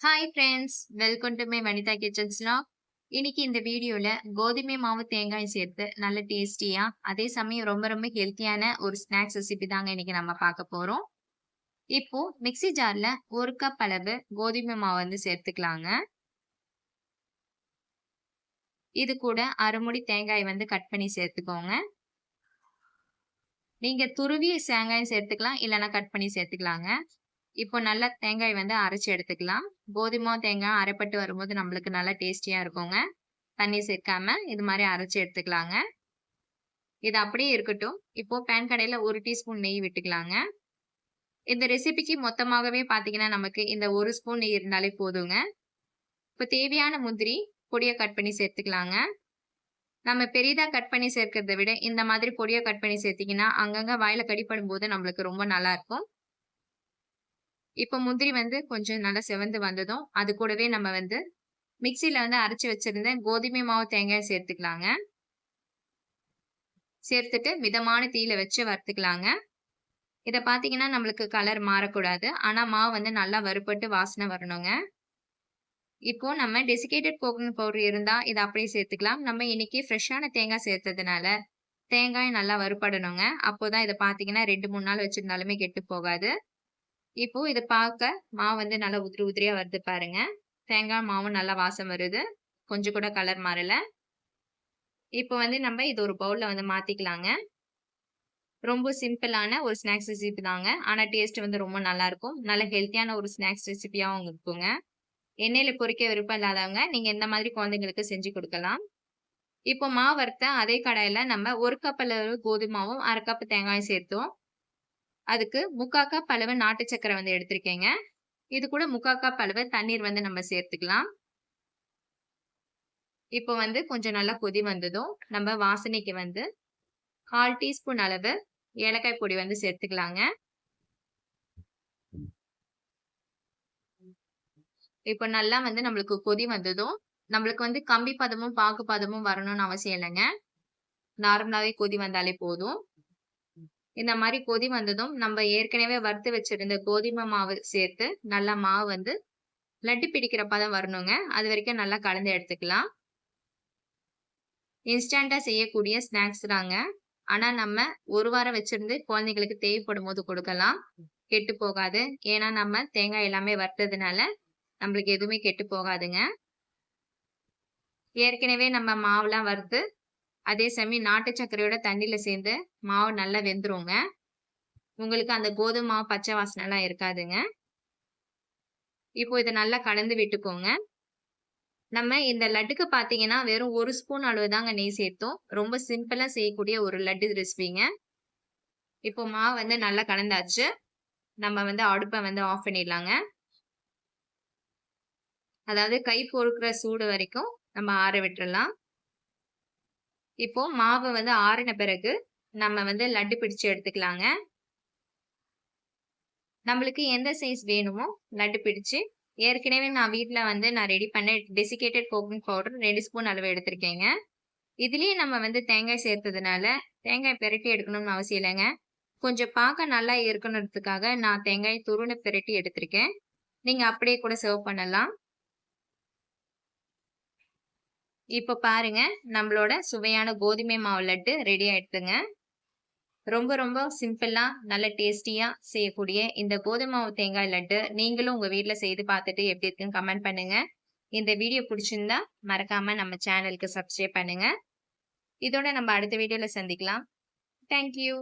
Hi friends welcome to my Vanitha கிச்சன்ஸ்னா இன்னைக்கு இந்த வீடியோவில் கோதுமை மாவு தேங்காய் சேர்த்து நல்ல டேஸ்டியாக அதே சமயம் ரொம்ப ரொம்ப ஹெல்த்தியான ஒரு ஸ்நாக்ஸ் ரெசிபி தாங்க இன்னைக்கு நம்ம பார்க்க போகிறோம் இப்போ மிக்ஸி ஜாரில் ஒரு கப் அளவு கோதுமை மாவு வந்து சேர்த்துக்கலாங்க. இது கூட அரைமுடி தேங்காய் வந்து கட் பண்ணி சேர்த்துக்கோங்க. நீங்கள் துருவிய தேங்காயும் சேர்த்துக்கலாம் இல்லைன்னா கட் பண்ணி சேர்த்துக்கலாங்க. இப்போ நல்லா தேங்காய் வந்து அரைச்சி எடுத்துக்கலாம். கோதுமை தேங்காய் அரைப்பட்டு வரும்போது நம்மளுக்கு நல்லா டேஸ்டியாக இருக்குங்க. தண்ணி சேர்க்காம இது மாதிரி அரைச்சி எடுத்துக்கலாங்க. இது அப்படியே இருக்கட்டும். இப்போ பேன் கடையில் ஒரு டீஸ்பூன் நெய் விட்டுக்கலாங்க. இந்த ரெசிபிக்கு மொத்தமாகவே பார்த்தீங்கன்னா நமக்கு இந்த ஒரு ஸ்பூன் நெய் இருந்தாலே போதுங்க. இப்போ தேவையான முந்திரி பொடியை கட் பண்ணி சேர்த்துக்கலாங்க. நம்ம பெரிதாக கட் பண்ணி சேர்க்கறத விட இந்த மாதிரி பொடியை கட் பண்ணி சேர்த்திங்கன்னா அங்கங்கே வாயில கடிப்படும் போது நம்மளுக்கு ரொம்ப நல்லாயிருக்கும் இப்போ முந்திரி வந்து கொஞ்சம் நல்லா செவந்து வந்ததும் அது கூடவே நம்ம வந்து மிக்சியில் வந்து அரைச்சி வச்சிருந்த கோதுமை மாவு தேங்காய் சேர்த்துக்கலாங்க. சேர்த்துட்டு மிதமான தீயில வச்சு வறுத்துக்கலாங்க. இதை பார்த்தீங்கன்னா நம்மளுக்கு கலர் மாறக்கூடாது. ஆனால் மாவு வந்து நல்லா வறுபட்டு வாசனை வரணுங்க. இப்போ நம்ம டெசிகேட்டட் கோகனட் பவுடர் இருந்தால் இதை அப்படியே சேர்த்துக்கலாம். நம்ம இன்னைக்கு ஃப்ரெஷ்ஷான தேங்காய் சேர்த்ததுனால தேங்காய் நல்லா வறுபடணுங்க. அப்போதான் இதை பார்த்தீங்கன்னா ரெண்டு மூணு நாள் வச்சிருந்தாலுமே கெட்டு போகாது. இப்போ இதை பார்க்க மாவு வந்து நல்லா உதிரி உதிரியா வருது பாருங்க. தேங்காய் மாவும் நல்லா வாசம் வருது. கொஞ்சம் கூட கலர் மாறல. இப்போ வந்து நம்ம இது ஒரு பவுல்ல வந்து மாத்திக்கலாங்க. ரொம்ப சிம்பிளான ஒரு ஸ்நாக்ஸ் ரெசிபி தாங்க. ஆனால் டேஸ்ட் வந்து ரொம்ப நல்லா இருக்கும். நல்ல ஹெல்த்தியான ஒரு ஸ்நாக்ஸ் ரெசிபியாகவும் இருக்குங்க. எண்ணெயில பொறிக்க விருப்பம் இல்லாதவங்க நீங்க இந்த மாதிரி குழந்தைங்களுக்கு செஞ்சு கொடுக்கலாம். இப்போ மாவு வறுத்த அதே கடாயில நம்ம ஒரு கப் அளவு கோதுமாவும் அரை கப் தேங்காயும் சேர்த்தோம். அதுக்கு முக்கா கப் அளவு நாட்டு சக்கரை வந்து எடுத்திருக்கேங்க. இது கூட முக்கா கப் அளவு தண்ணீர் வந்து நம்ம சேர்த்துக்கலாம். இப்போ வந்து கொஞ்சம் நல்லா கொதி வந்ததும் நம்ம வாசனைக்கு வந்து கால் டீஸ்பூன் அளவு ஏலக்காய் பொடி வந்து சேர்த்துக்கலாங்க. இப்போ நல்லா வந்து நம்மளுக்கு கொதி வந்ததும் நம்மளுக்கு வந்து கம்பி பதமும் பாக்கு பதமும் வரணும்னு அவசியம் இல்லைங்க. நார்மலாகவே கொதி வந்தாலே போதும். இந்த மாதிரி கொதி வந்ததும் நம்ம ஏற்கனவே வறுத்து வச்சிருந்த கோதுமை மாவு சேர்த்து நல்லா மாவு வந்து லட்டு பிடிக்கிறப்ப தான் வரணுங்க. அது வரைக்கும் நல்லா கலந்து எடுத்துக்கலாம். இன்ஸ்டண்டா செய்யக்கூடிய ஸ்நாக்ஸ் தாங்க. ஆனா நம்ம ஒரு வாரம் வச்சிருந்து குழந்தைங்களுக்கு தேவைப்படும் போது கொடுக்கலாம். கெட்டு போகாது. ஏன்னா நம்ம தேங்காய் எல்லாமே வறுத்ததுனால நம்மளுக்கு எதுவுமே கெட்டு போகாதுங்க. ஏற்கனவே நம்ம மாவுலாம் வறுத்து அதே சமயம் நாட்டு சர்க்கரையோட தண்ணியில் சேர்ந்து மாவு நல்லா வெந்துருங்க. உங்களுக்கு அந்த கோதுமை மாவு பச்சை வாசனைலாம் இருக்காதுங்க. இப்போ இதை நல்லா கலந்து விட்டுக்கோங்க. நம்ம இந்த லட்டுக்கு பார்த்தீங்கன்னா வெறும் ஒரு ஸ்பூன் அளவு தாங்க நெய் சேர்த்தோம். ரொம்ப சிம்பிளாக செய்யக்கூடிய ஒரு லட்டு ரெசிபிங்க. இப்போ மாவு வந்து நல்லா கலந்தாச்சு. நம்ம வந்து அடுப்பை வந்து ஆஃப் பண்ணிடலாங்க. அதாவது கை பொறுக்கிற சூடு வரைக்கும் நம்ம ஆற விட்டுடலாம் இப்போ மாவு வந்து ஆறின பிறகு நம்ம வந்து லட்டு பிடிச்சு எடுத்துக்கலாங்க. நம்மளுக்கு எந்த சைஸ் வேணுமோ லட்டு பிடிச்சு ஏற்கனவே நான் வீட்டில் வந்து நான் ரெடி பண்ண டெசிகேட்டட் கோகனட் பவுடர் ரெண்டு ஸ்பூன் அளவு எடுத்திருக்கேங்க. இதுலேயே நம்ம வந்து தேங்காய் சேர்த்ததுனால தேங்காய் பெரட்டி எடுக்கணும்னு அவசியம் இல்லைங்க. கொஞ்சம் பார்க்க நல்லா இருக்கணுன்றதுக்காக நான் தேங்காய் துருணை பெரட்டி எடுத்திருக்கேன். நீங்கள் அப்படியே கூட சர்வ் பண்ணலாம். இப்போ பாருங்க நம்மளோட சுவையான கோதுமை மாவு லட்டு ரெடி ஆயிடுதுங்க. ரொம்ப ரொம்ப சிம்பிளாக நல்ல டேஸ்டியாக செய்யக்கூடிய இந்த கோதுமை மாவு தேங்காய் லட்டு நீங்களும் உங்கள் வீட்டில் செய்து பார்த்துட்டு எப்படி இருக்குன்னு கமெண்ட் பண்ணுங்க. இந்த வீடியோ பிடிச்சிருந்தா மறக்காம நம்ம சேனலுக்கு சப்ஸ்கிரைப் பண்ணுங்க. இதோட நம்ம அடுத்த வீடியோவில் சந்திக்கலாம். தேங்க்யூ